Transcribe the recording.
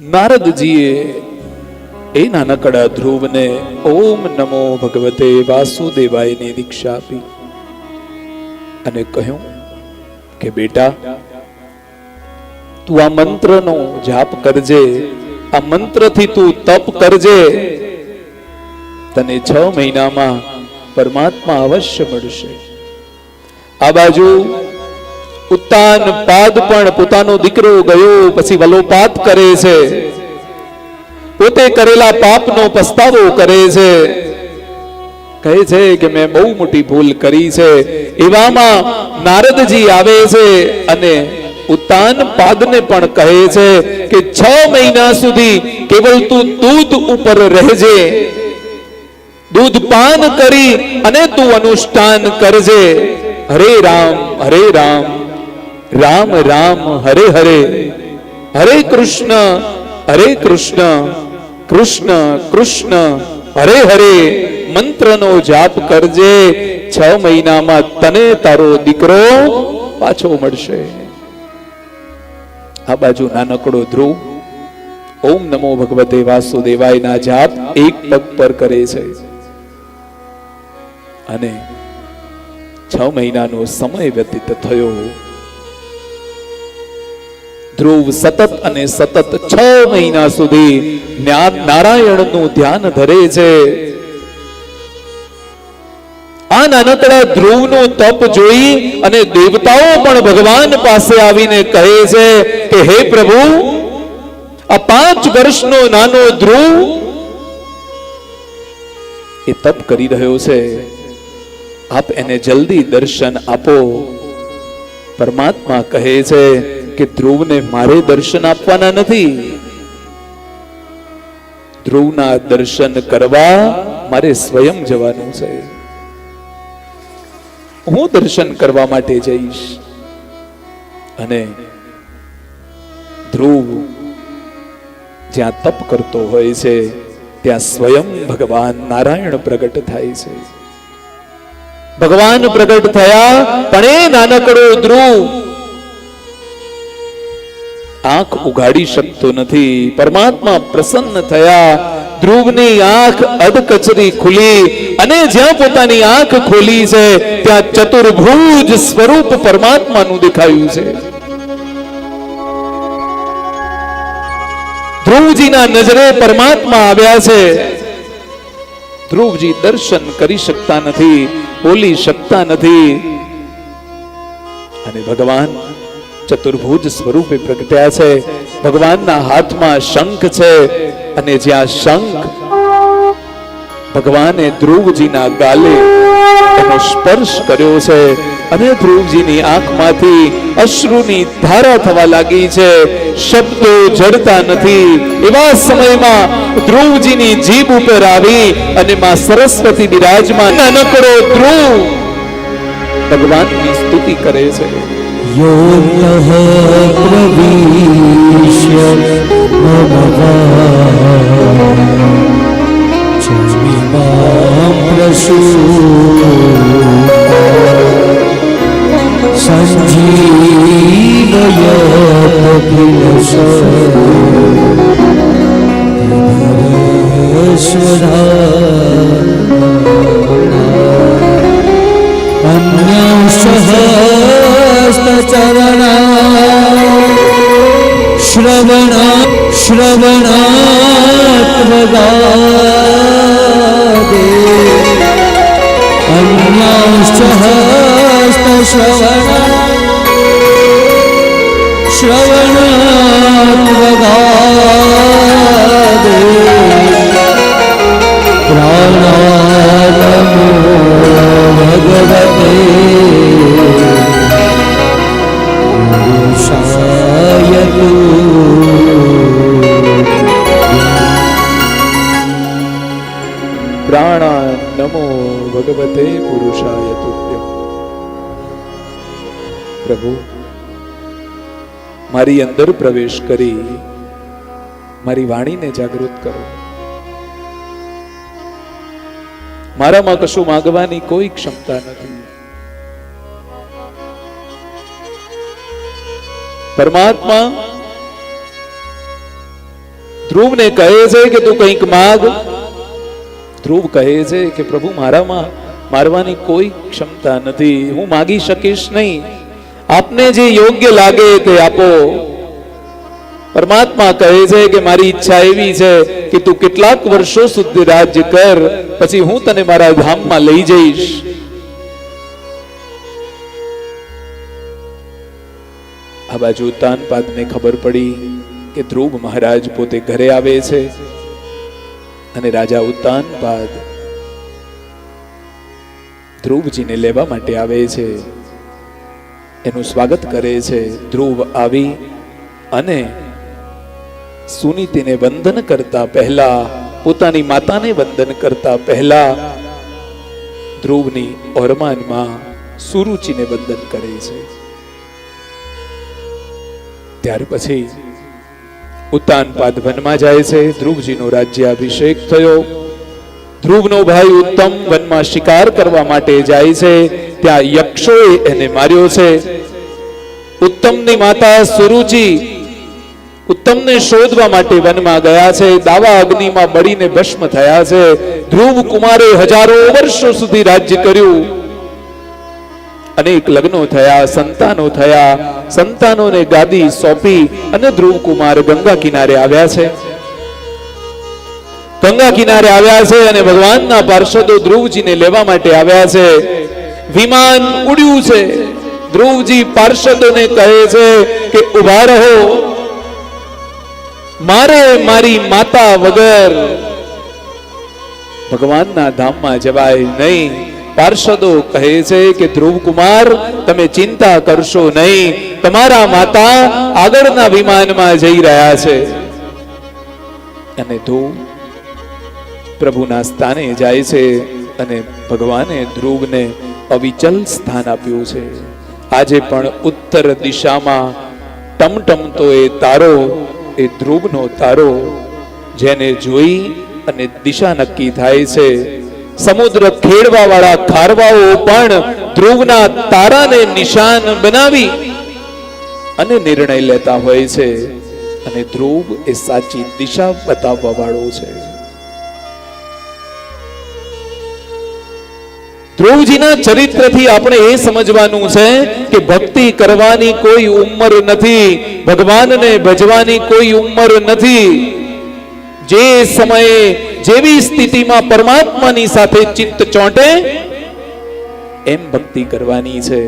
નારદજીએ એ નાનકડા ધ્રુવને ઓમ નમો ભગવતે વાસુદેવાયની દીક્ષા આપી અને કહ્યું કે બેટા, તું આ મંત્રનો જાપ કરજે, આ મંત્રથી તું તપ કરજે. તને છ મહિનામાં પરમાત્મા અવશ્ય મળશે. આ બાજુ ઉત્તાન પાદ પણ પોતાનો દીકરો ગયો, પછી વલોપાત કરે છે. પોતે કરેલા પાપનો પસ્તાવો કરે છે. કહે છે કે મેં બહુ મોટી ભૂલ કરી છે. એવામાં નારદજી આવે છે અને ઉત્તાન પાદને પણ કહે છે કે છ મહિના સુધી કેવલ તું દૂધ ઉપર રહેજે. દૂધ પાન કરી અને તું અનુષ્ઠાન કરજે. હરે રામ હરે રામ. રામ રામ, હરે હરે. હરે કૃષ્ણ હરે કૃષ્ણ કૃષ્ણ કૃષ્ણ, હરે હરે. મંત્રનો જાપ કરજે. છ મહિનામાં તને તારો દીકરો પાછો મળશે. આ બાજુ નાનકડો ધ્રુવ. ઓમ નમો ભગવતે વાસુદેવાયના જાપ એક પગ પર કરે છે. અને છ મહિનાનો સમય વ્યતીત થયો. ધ્રુવ સતત અને સતત છ મહિના સુધી નારાયણનું ધ્યાન ધરે છે. આ નાનકડા ધ્રુવનું તપ જોઈ અને દેવતાઓ પણ ભગવાન પાસે આવીને કહે છે કે, હે પ્રભુ, આ પાંચ વર્ષનો નાનો ધ્રુવ એ તપ કરી રહ્યો છે. આપ એને જલ્દી દર્શન આપો. પરમાત્મા કહે છે કે ધ્રુવને મારે દર્શન આપવાના નથી? ધ્રુવના દર્શન કરવા મારે સ્વયં જવાનું છે. હું દર્શન કરવા માટે જઈશ. અને ધ્રુવ જ્યાં તપ કરતો હોય છે, ત્યાં સ્વયં ભગવાન નારાયણ પ્રગટ થાય છે. ભગવાન પ્રગટ થયા, પણ એ નાનકડો ધ્રુવ આંખ ઉઘાડી શકતો નથી. પરમાત્મા પ્રસન્ન થયા. ધ્રુવની આંખ અધકચરી ખુલી અને જ્યાં પોતાની આંખ ખોલી છે, ત્યાં ચતુર્ભુજ સ્વરૂપ પરમાત્માનું દેખાયું છે. ધ્રુવજીના નજરે પરમાત્મા આવ્યા છે. ધ્રુવજી દર્શન કરી શકતા નથી, બોલી શકતા નથી. અને ભગવાન ચતુર્ભુજ સ્વરૂપે પ્રગટ્યા છે. ભગવાનના હાથમાં શંખ છે અને જ્યાં શંખ ભગવાને ધ્રુવજીના ગાલે એનો સ્પર્શ કર્યો છે અને ધ્રુવજીની આંખમાંથી અશ્રુની ધારા થવા લાગી છે. શબ્દો જડતા નથી. એવા સમયમાં ધ્રુવજીની જીભ ઉપર આવી અને માં સરસ્વતી બિરાજમાન નાનકડો ધ્રુવ ભગવાનની સ્તુતિ કરે છે. योऽन्तः प्रविश्य मम वाचमिमां प्रसूता श्रवणा श्रवणात्मगादे अन्यांश्च हस्तश्रवणा श्रवणात्मगादे ભગવતે પુરુષાય તુભ્યમ પ્રભુ મારી અંદર પ્રવેશ કરી મારી વાણીને જાગૃત કરો. મારામાં કશું માંગવાની કોઈ ક્ષમતા નથી. પરમાત્મા ધ્રુવને કહે છે કે તું કંઈક માગ, ધ્રુવ કહે છે કે પ્રભુ મારામાં મારવાની કોઈ ક્ષમતા નથી. હું માગી શકીશ નહીં. આપને જે યોગ્ય લાગે તે આપો. પરમાત્મા કહે છે કે મારી ઈચ્છા એવી છે કે તું કેટલાક વર્ષો સુધી રાજ્ય કર, પછી હું તને મારા ધામમાં લઈ જઈશ. આ બાજુ તાનપાદને ખબર પડી કે ધ્રુવ મહારાજ પોતે ઘરે આવે છે અને રાજા ઉત્તાનપાદ ધ્રુવજીને લેવા માટે આવે છે. એનું સ્વાગત કરે છે ધ્રુવ આવી અને સુનીતિને વંદન કરતા પહેલા, પોતાની માતાને વંદન કરતા પહેલા, ધ્રુવની ઓરમાનમાં સુરુચિને વંદન કરે છે. ત્યાર પછી ઉતાન પાદ વનમાં જાય છે. ધ્રુવજીનો રાજ્યાભિષેક થયો. ધ્રુવનો ભાઈ ઉત્તમ વનમાં શિકાર કરવા માટે જાય છે. ત્યાં યક્ષોએ એને માર્યો છે. ઉત્તમની માતા સુરુચિ ઉત્તમને શોધવા માટે વનમાં ગયા છે. દાવા અગ્નિમાં બળીને ભસ્મ થયા છે. ધ્રુવ કુમારે હજારો વર્ષો સુધી રાજ્ય કર્યું. અનેક લગ્નો થયા, સંતાનો થયા. સંતાનોને ગાદી સોંપી અને ધ્રુવ કુમાર ગંગા કિનારે આવ્યા છે. ગંગા કિનારે આવ્યા છે અને ભગવાનના પાર્ષદો ધ્રુવજીને લેવા માટે આવ્યા છે. વિમાન ઉડ્યું છે. ધ્રુવજી પાર્ષદોને કહે છે કે, ઊભા રહો. મારે મારી માતા વગર ભગવાનના ધામમાં જવાય નહીં. પાર્ષદો કહે છે કે, ધ્રુવકુમાર, તમે ચિંતા કરશો નહીં. તમારા માતા આગળના વિમાનમાં જઈ રહ્યા છે. અને ધ્રુવ પ્રભુના સ્થાને જાય છે અને ભગવાને ધ્રુવને અવિચલ સ્થાન આપ્યું છે. આજે પણ ઉત્તર દિશામાં ટમટમતો એ તારો, એ ધ્રુવનો તારો, જેને જોઈ અને દિશા નક્કી થાય છે. સમુદ્ર ખેડવા વાળા ખારવાઓ પણ ધ્રુવના તારાને નિશાન બનાવી અને નિર્ણય લેતા હોય છે. અને ધ્રુવ એ સાચી દિશા બતાવવા વાળો છે. ધ્રુવજીના ચરિત્રથી આપણે એ સમજવાનું છે કે ભક્તિ કરવાની કોઈ ઉંમર નથી, ભગવાનને ભજવાની કોઈ ઉંમર નથી. જે સમયે જેવી સ્થિતિમાં પરમાત્માની સાથે ચિત્ત ચોંટે, એમ ભક્તિ કરવાની છે.